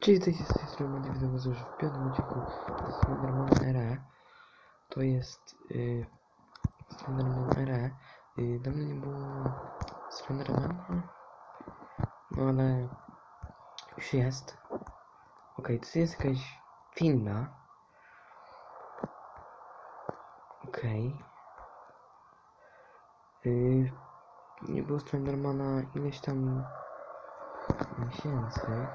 Czyli to jest instrument wideo już w piątym odcinku Slenderman RE. To jest y, Slenderman RE. Y, dawno nie było Slendermana. No ale już jest. Okej, to jest jakaś winda. Okej. Y, nie było Slendermana ileś tam miesięcy.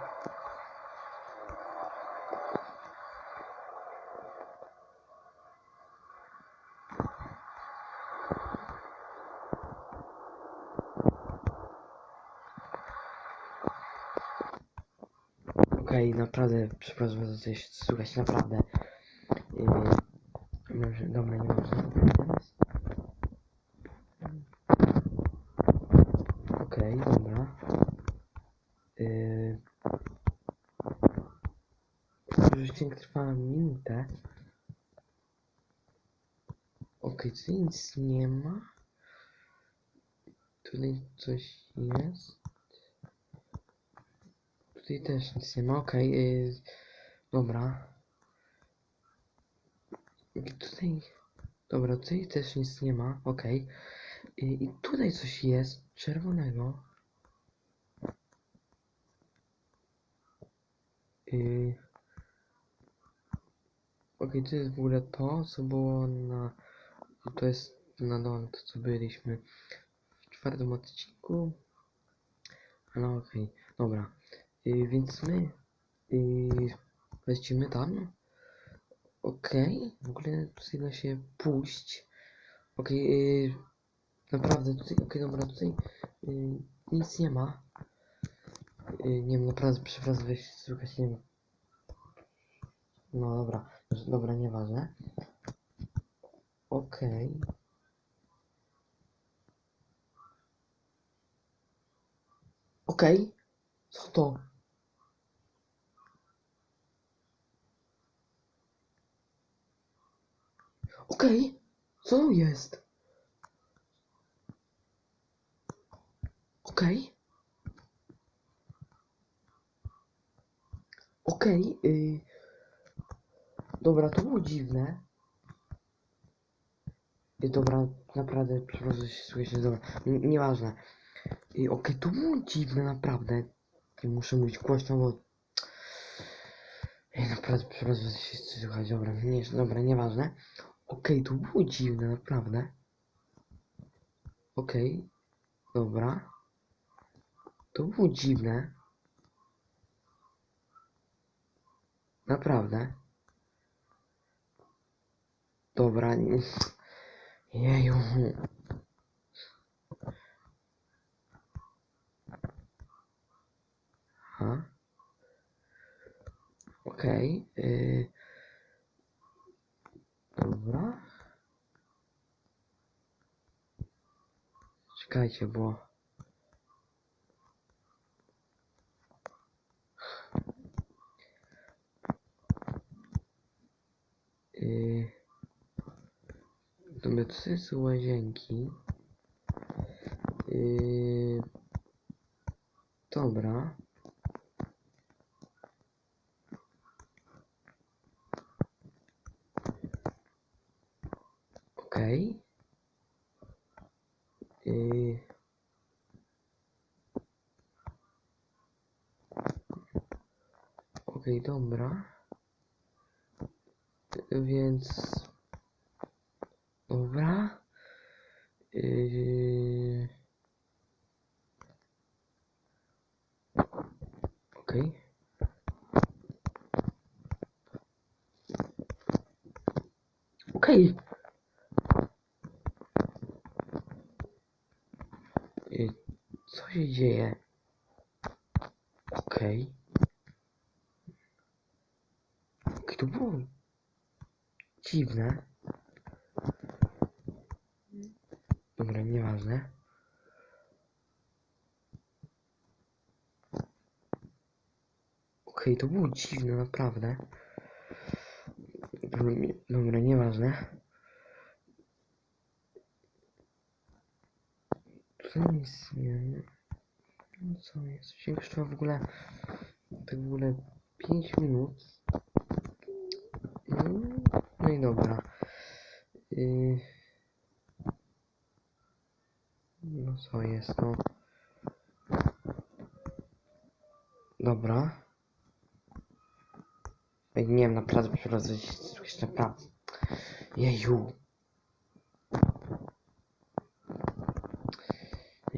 Okej, naprawdę, przepraszam za coś, słuchać, naprawdę. Yy, może, dobra, nie można teraz. Okej, dobra. Yy, odcinek trwa minutę. Okej, tutaj nic nie ma. Tutaj coś jest. Tutaj też nic nie ma, okej. yy, dobra. I tutaj... Dobra, tutaj też nic nie ma, okej. Yy, I tutaj coś jest czerwonego. Yy. Okej, to jest w ogóle to, co było na... To jest na dole, to co byliśmy w czwartym odcinku. Ale okej, dobra. Więc my lecimy tam. Okej, w ogóle tutaj da się pójść. Okej, yy, naprawdę tutaj, okej, dobra, tutaj yy, nic nie ma. Yy, nie wiem, naprawdę, przepraszam, weź słuchać, nie wiem. No dobra, dobra, nieważne. Okej. Okej, co to? Okej, co jest? Okej. Okej, y... Dobra, to było dziwne. Y, dobra, naprawdę, przepraszam, się słyszę, dobra, n- nieważne. Y, Okej, to było dziwne, naprawdę. I muszę mówić głośno, bo... Ej, naprawdę, przepraszam, się słychać, dobra, nie, dobra, nieważne. Okej, to było dziwne, naprawdę. Okej, dobra. To było dziwne. Naprawdę. Dobra. Jeju. Ha? Okej. y, Dobra. Czekajcie, bo... Yy... Dobra, to jest łazienki. Yy... Dobra. Okej. Yy... Okej, dobra. Więc... Dobra. Yy... Okej. Okej. Yy, Co się dzieje? Okej. Okej, to było dziwne. Dobra, nieważne. Okej, to było dziwne, naprawdę. Dobra, nieważne. Nic nie... No co jest? Się w ogóle... Tak w ogóle 5 minut. No i dobra. Y, No co jest, no. Dobra. Nie wiem, naprawdę przepraszam, coś naprawdę. Jeju.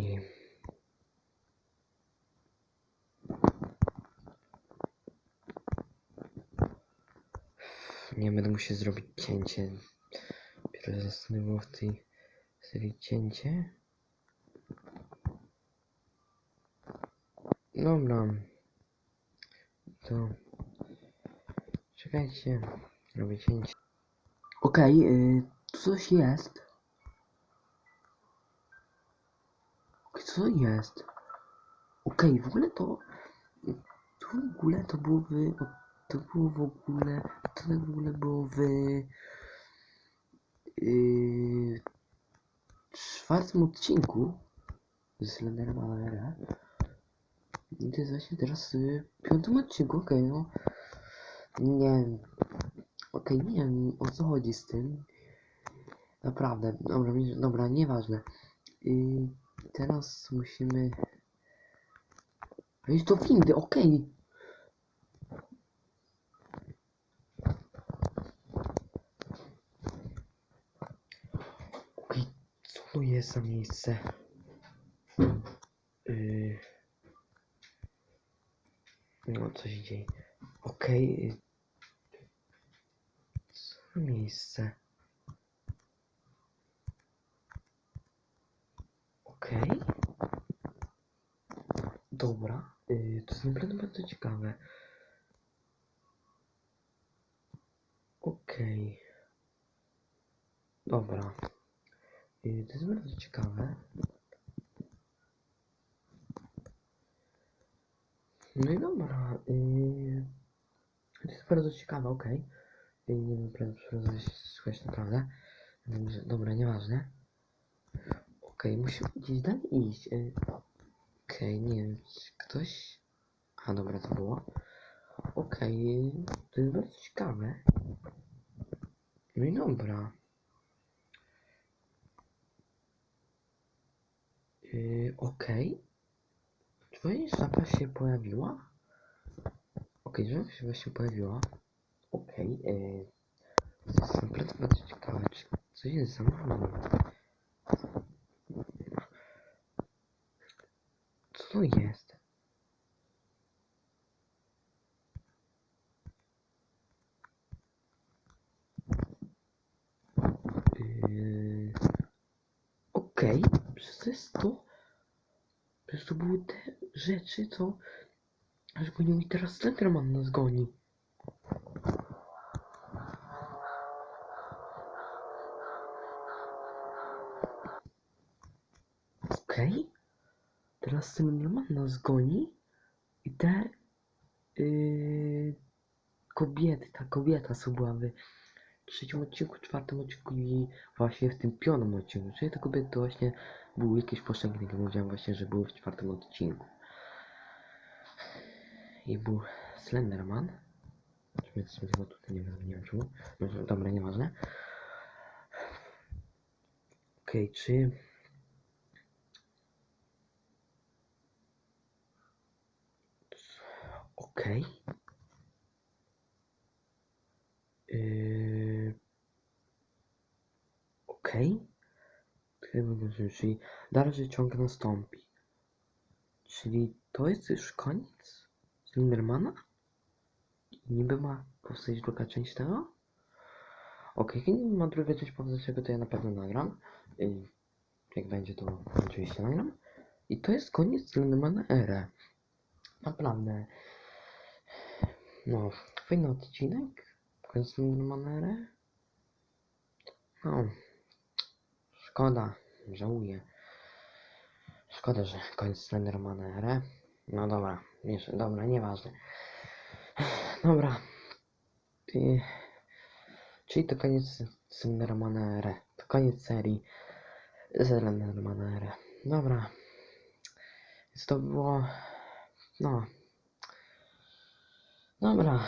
Nie. Będę musiał zrobić cięcie. Dopiero zastanowiło w tej serii cięcie. Dobra. To. Czekajcie. Robię cięcie. Okej, okay, tu coś jest. Okej, co to jest? Okej, w ogóle to. Tu w ogóle to było w. To było w ogóle. To w ogóle było w. Yy, czwartym odcinku z Slendermana era. I to jest właśnie teraz w piątym odcinku, okej, no. Nie wiem. Okej, nie wiem o co chodzi z tym. Naprawdę, dobra, dobra, nieważne. I teraz musimy. Wejść do windy, okej. Co to jest za miejsce? Yy... No, co się dzieje? Okej. y, Co za miejsce? Okej. Dobra. y, to jest naprawdę bardzo ciekawe. Okej. Dobra. Y, to jest bardzo ciekawe. No i dobra. y, to jest bardzo ciekawe, okej. Y, Nie wiem, naprawdę słuchać naprawdę. Dobrze, Dobra, nieważne. Okej, musimy gdzieś dalej iść. y, Okej, nie wiem, czy ktoś... A, dobra, to było. Okej, to jest bardzo ciekawe. No i dobra. Yy, Okej. Czy twoja żaba się pojawiła? Okej, żaba się właśnie pojawiła. Okej, yy, to jest naprawdę bardzo ciekawe. Czy coś jest za mną? Co jest? Yy... Okej, przecież to. Przecież to były te rzeczy, co... Aż gonił teraz Slenderman nas goni. Okej. Teraz Slenderman nas goni i te... Yy... Kobiety, ta kobieta co była w trzecim odcinku, czwartym odcinku i właśnie w tym piątym odcinku. Czyli te kobiety to właśnie były jakieś poszczególne, jak mówiłem właśnie, że były w czwartym odcinku. I był Slenderman. Czy mnie tutaj nie wiem, nie wiem czemu. Dobra, nieważne. Okej, czy... Okej. Yy... Dobrze, Czyli dalszy ciąg nastąpi. Czyli to jest już koniec Slendermana? I niby ma powstać druga część tego? Okay, nie ma druga część powstać tego, to ja na pewno nagram. Yy, jak będzie, to oczywiście nagram. I to jest koniec Slendermana era. Naprawdę. No, fajny odcinek. Slendermana era. No, szkoda, żałuję. Szkoda, że koniec Slendermana era. No dobra, wiesz, dobra, nieważne. Dobra. Ty... Czyli to koniec Slendermana era. To koniec serii Slendermana era. Dobra. Więc to było... No. Dobra.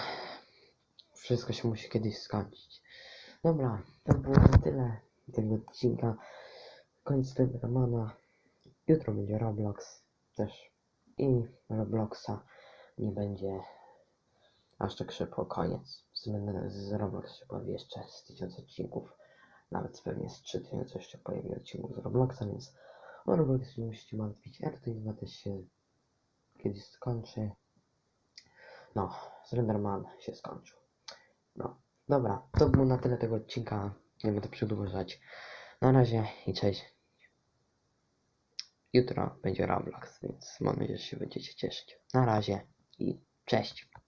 Wszystko się musi kiedyś skończyć. Dobra, to było na tyle tego odcinka. Koniec tego Romana. Jutro będzie Roblox też. I Robloxa nie będzie aż tak szybko koniec. Z, Roblox się pojawi jeszcze z 1000 odcinków. Nawet pewnie z 3000 jeszcze pojawi odcinków z Robloxa, więc o Roblox nie musicie martwić. Ja tutaj też się kiedyś skończy. No, Slenderman się skończył. No, dobra, to było na tyle tego odcinka. Nie będę przedłużać. Na razie i cześć. Jutro będzie Roblox, więc mam nadzieję, że się będziecie cieszyć. Na razie i cześć.